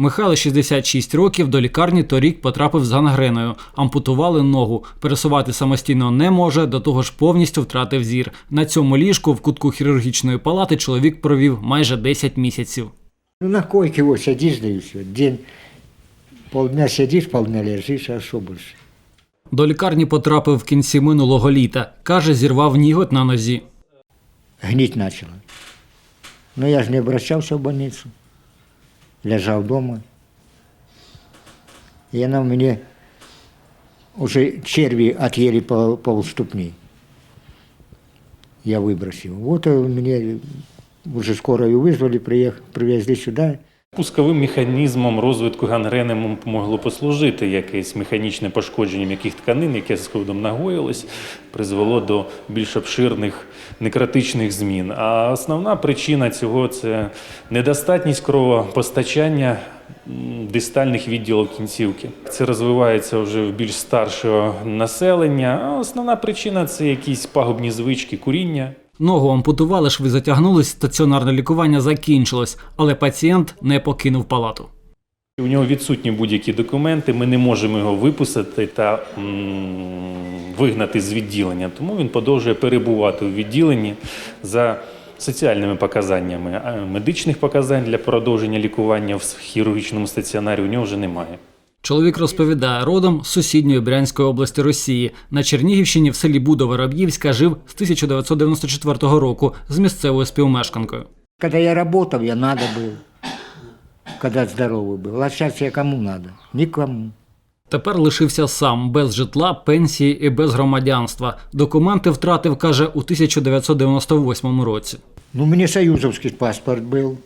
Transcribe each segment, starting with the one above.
Михайло 66 років до лікарні торік потрапив з гангреною. Ампутували ногу. Пересувати самостійно не може, до того ж повністю втратив зір. На цьому ліжку в кутку хірургічної палати чоловік провів майже 10 місяців. Ну, на койке вот сидишь, да все. День, полдня сидишь, полдня лежишь, а что больше? До лікарні потрапив в кінці минулого літа. Каже, зірвав ніготь на нозі. Гнить начало. Но я же не обращался в больницу. лежав вдома. І вона мені вже черві отъели по полступні. Я выбросил. Вот мне уже скорую вызвали, приехали, привезли сюда. Пусковим механізмом розвитку гангрени могло послужити якесь механічне пошкодження м'яких тканин, яке з ковдом нагоїлось, призвело до більш обширних некротичних змін. А основна причина цього це недостатність кровопостачання дистальних відділів кінцівки. Це розвивається вже в більш старшого населення. А основна причина це якісь пагубні звички, куріння. Ногу ампутували, шви затягнулись, стаціонарне лікування закінчилось, але пацієнт не покинув палату. У нього відсутні будь-які документи, ми не можемо його випустити та вигнати з відділення. Тому він продовжує перебувати у відділенні за соціальними показаннями. А медичних показань для продовження лікування в хірургічному стаціонарі у нього вже немає. Чоловік розповідає, родом з сусідньої Брянської області Росії. На Чернігівщині в селі Будово-Раб'ївська жив з 1994 року з місцевою співмешканкою. Когда я работал, я надо был. Когда здоровый был. А сейчас я кому надо? Никому. Тепер лишився сам без житла, пенсії і без громадянства. Документи втратив, каже, у 1998 році. Ну, у меня союзовский паспорт был,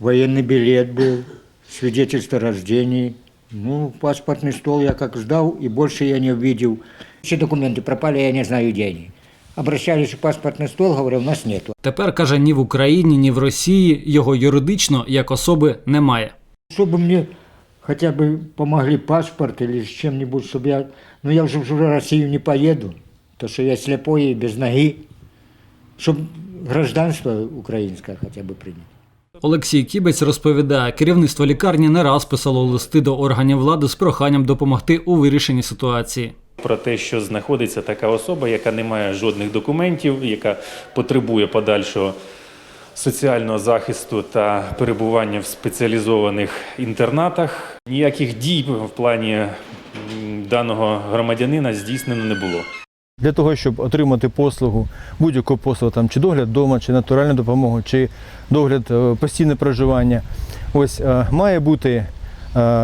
военный билет был, свидетельство о рождении. Ну, паспортный стол я как сдал, и больше я не увидел. Все документы пропали, я не знаю, где они. Обращались в паспортный стол, говорю, у нас нету. Тепер каже, ні в Україні, ні в Росії його юридично як особи немає. Чтобы мне хотя бы помогли паспорт или с чем-нибудь, чтобы я... Ну, я уже в Россию не поеду, то что я слепой и без ноги. Чтобы гражданство украинское хотя бы принять. Олексій Кібець розповідає, керівництво лікарні не раз писало листи до органів влади з проханням допомогти у вирішенні ситуації. Про те, що знаходиться така особа, яка не має жодних документів, яка потребує подальшого соціального захисту та перебування в спеціалізованих інтернатах. Ніяких дій в плані даного громадянина здійснено не було. Для того, щоб отримати послугу, будь-яку послугу, там, чи догляд вдома, чи натуральну допомогу, чи догляд е, постійне проживання, ось е, має бути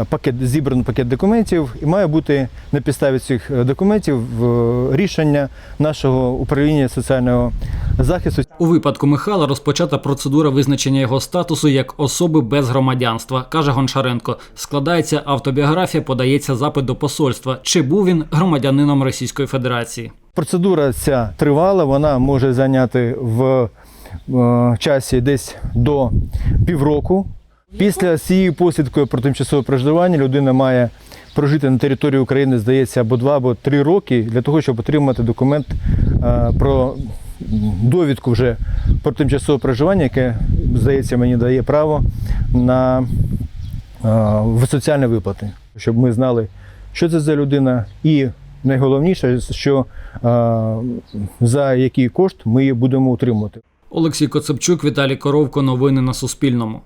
пакет, зібраний пакет документів і має бути на підставі цих е, документів е, рішення нашого управління соціального захисту. У випадку Михайла розпочата процедура визначення його статусу як особи без громадянства, каже Гончаренко. Складається автобіографія, подається запит до посольства. Чи був він громадянином Російської Федерації? Процедура ця тривала, вона може зайняти в е, часі десь до півроку. Після цієї посвідкою про тимчасове проживання людина має прожити на території України, здається, або два, або три роки для того, щоб отримати документ е, про довідку вже про тимчасове проживання, яке, здається, мені дає право на е, соціальні виплати, щоб ми знали, що це за людина, і найголовніше, що е, за який кошт ми її будемо утримувати. Олексій Коцепчук, Віталій Коровко. Новини на Суспільному.